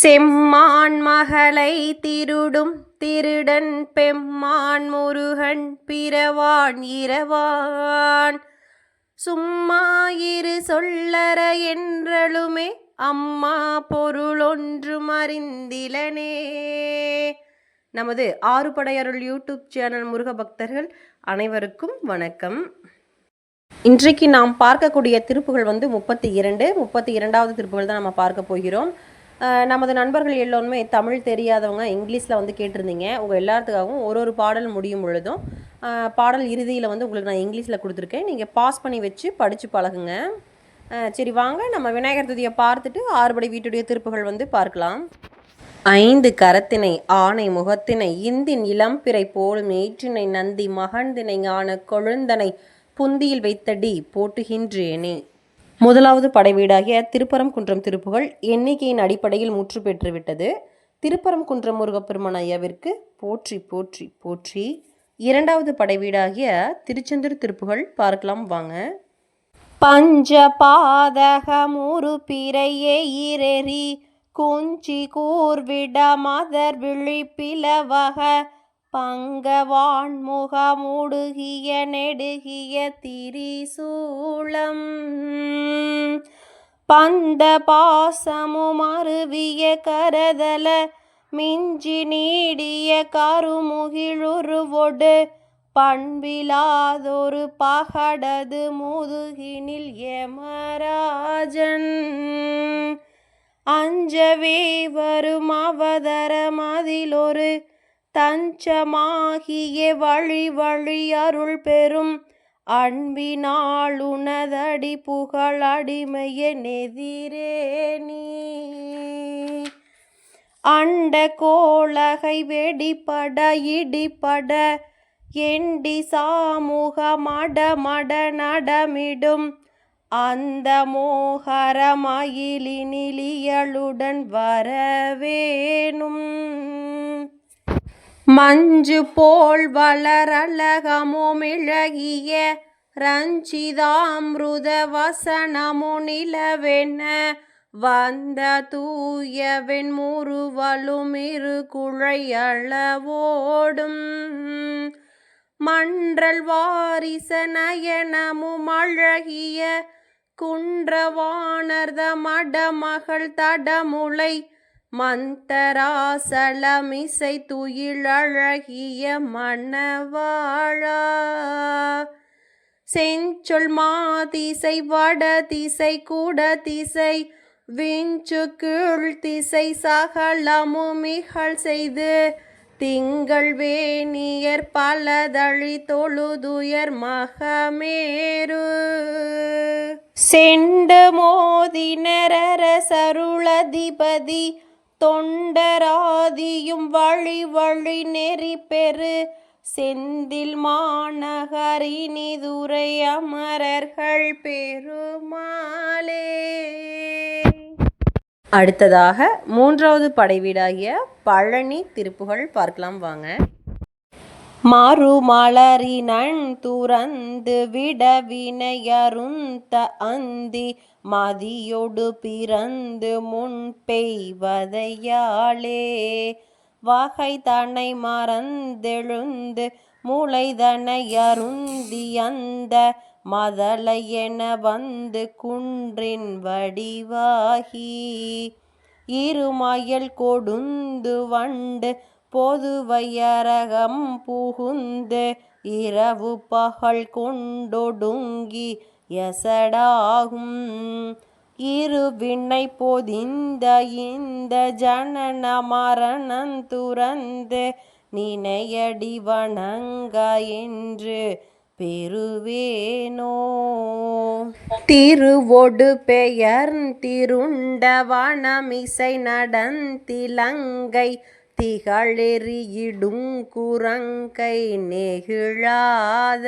செம்மான் மகளை திருடும் திருடன் பெம்மான் முருகன் பிறவான் இரவான். சும்மா இரு சொல்லற என்றழுமே அம்மா பொருளொன்று மறிந்திலனே. நமது ஆறுபடையருள் யூடியூப் சேனல் முருக பக்தர்கள் அனைவருக்கும் வணக்கம். இன்றைக்கு நாம் பார்க்கக்கூடிய திருப்புகள் வந்து முப்பத்தி இரண்டு முப்பத்தி இரண்டாவது திருப்புகள் தான் நம்ம பார்க்க போகிறோம். நமது நண்பர்கள் எல்லோருமே தமிழ் தெரியாதவங்க இங்கிலீஷில் வந்து கேட்டிருந்தீங்க. உங்கள் எல்லாத்துக்காகவும் ஒரு ஒரு பாடல் முடியும் பொழுதும் பாடல் இறுதியில் வந்து உங்களுக்கு நான் இங்கிலீஷில் கொடுத்துருக்கேன். நீங்கள் பாஸ் பண்ணி வச்சு படித்து பழகுங்க. சரி வாங்க நம்ம விநாயகர் துதியை பார்த்துட்டு ஆறுபடை வீட்டுடைய திருப்புகள் வந்து பார்க்கலாம். ஐந்து கரத்தினை ஆணை முகத்தினை இந்தின் இளம்பிறை போலும் ஏற்றினை நந்தி மகந்தினை ஞான கொழுந்தனை புந்தியில் வைத்தடி போட்டுகின்றேனே. முதலாவது படைவீடாகிய திருப்பரங்குன்றம் திருப்புகள் எண்ணிக்கையின் அடிப்படையில் முற்று பெற்றுவிட்டது. திருப்பரங்குன்றம் முருகப்பெருமான் ஐயாவிற்கு போற்றி போற்றி போற்றி. இரண்டாவது படைவீடாகிய திருச்செந்தூர் திருப்புகள் பார்க்கலாம் வாங்க. பஞ்ச பாதகமுரு பிறையே இரேறி குஞ்சி கூர்விட மதர் விழிப்பிலவக பங்கவான் முகமுடுகிய நெடுகிய திரிசூளம் பந்த பாசமும் அருவிய கரதல மிஞ்சி நீடிய கருமுகிழுருவொடு பண்பிலாதொரு பகடது முதுகினில் யமராஜன். அஞ்சவே வரும் அவதரம் அதிலொரு தஞ்சமாகிய வழி வழி அருள் பெறும். அன்பினாளுனதடி புகழ் அடிமைய நெதிரே நீ. அண்ட கோலகை வெடிப்பட இடிப்பட எண்டி சாமுக மட மட நடமிடும். அந்த மோகரமயிலினிலியலுடன் வரவேணும். மஞ்சு போல் வளரழகமுமிழகிய ரஞ்சிதாமிருத வசனமு நிலவென வந்த தூயவெண் முறுவலும் இரு குழையளவோடும். மன்றல் வாரிச நயனமும் அழகிய குன்றவானர்த மடமகள் தடமுலை மந்தராசலமிசை துயிலழகிய மணவாழா செஞ்சொல் மாதிசை வட திசை கூட திசை விஞ்சு கீழ் திசை சகலமுமிகள் செய்து திங்கள் வேணியர் பலதழி தொழுதுயர் மகமேரு செண்டு மோதினரர சருளதிபதி தொண்டராதியும் வழி வழி நெறி பெரு செந்தில் மாநகரினிதுரை அமரர்கள் பெருமாளே. அடுத்ததாக மூன்றாவது படைவீடாகிய பழனி திருப்புகள் பார்க்கலாம் வாங்க. மாறுமலரினன் துறந்து விடவினையருந்த அந்தி மதியொடு பிறந்து முன் பெய்வதையாளே வகை தனை மறந்தெழுந்து மூளைதனை அருந்தி அந்த மதலை என வந்து குன்றின் வடிவாகி. இருமயல் கொடுந்து வண்டு பொதுவையரகம் புகுந்து இரவு பகல் கொண்டொடுங்கி எசடாகும். இரு விண்ணை பொதிந்த இந்த ஜனன மரணம் துறந்து நினையடி வணங்க என்று பெறுவேனோ. திருவொடு பெயர் திருண்ட வனமிசை நடந்திலங்கை திகழெறியிடும் குரங்கை நெகிழாத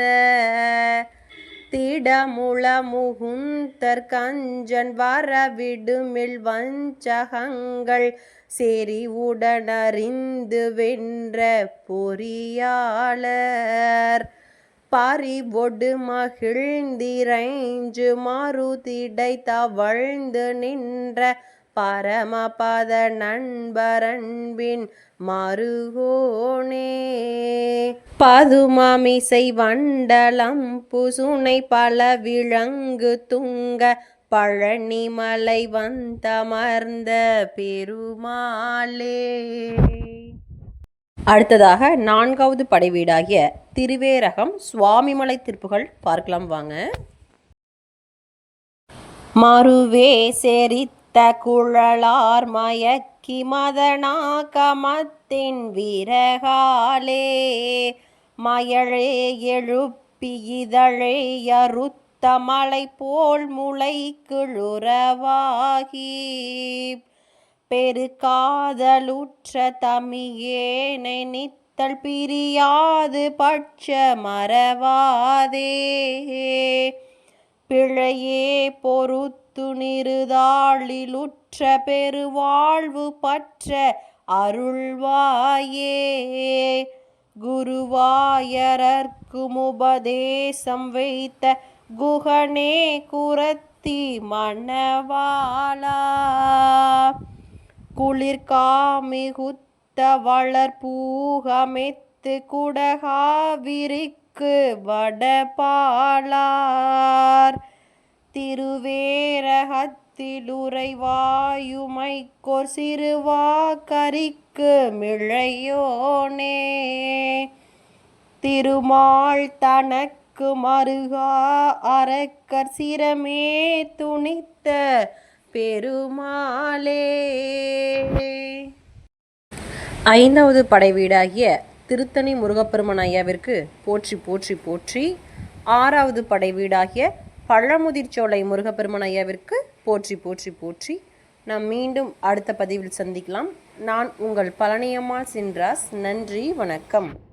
திடமுள முகுந்தர் கஞ்சன் வரவிடுமில் வஞ்சகங்கள் செறிவுடனறிந்து வென்ற பொறியாளர். பறிவொடு மகிழ்ந்திரைஞ்சு மாறுதிடை தவழ்ந்து நின்ற பரமபத நண்பரன்பின் மருகோனே. பதுமமிசை வண்டலம் புசுனை பல விளங்கு துங்க பழனிமலை வந்தமர்ந்த பெருமாளே. அடுத்ததாக நான்காவது படைவீடாகிய திருவேரகம் சுவாமிமலை திருப்புகள் பார்க்கலாம் வாங்க. மறுவே மத்த குழலார் மயக்கி மதனாகமத்தின் விரகாலே மயழே எழுப்பி இதழே அறுத்த மலை போல் முளை கிழுறவாகி பெருகாதலுற்ற தமியேனை நித்தல் பிரியாது பட்ச மறவாதே. பிழையே பொறுத்து துணிருதாளிலுற்ற பெருவாழ்வு பற்ற அருள்வாயே. குருவாயரர்க்கும் உபதேசம் வைத்த குகனே குரத்தி மணவாளா. குளிர்காமிகுத்த வளர்பூகமெத்து குடகாவிரிக்கு வடபாலார். திருவேரகத்திலுறைவாயுமைக்கொர் சிறுவாக்கரிக்கு மிழையோனே. திருமால் தனக்கு மருகா அரக்கர் சிரமே துணித்த பெருமாளே. ஐந்தாவது படை வீடாகிய திருத்தணி முருகப்பெருமன் ஐயாவிற்கு போற்றி போற்றி போற்றி. ஆறாவது படை வீடாகிய பழமுதிர்ச்சோலை முருகப்பெருமன் ஐயாவிற்கு போற்றி போற்றி போற்றி. நாம் மீண்டும் அடுத்த பதிவில் சந்திக்கலாம். நான் உங்கள் பழனியம்மாள் சின்ராஸ். நன்றி வணக்கம்.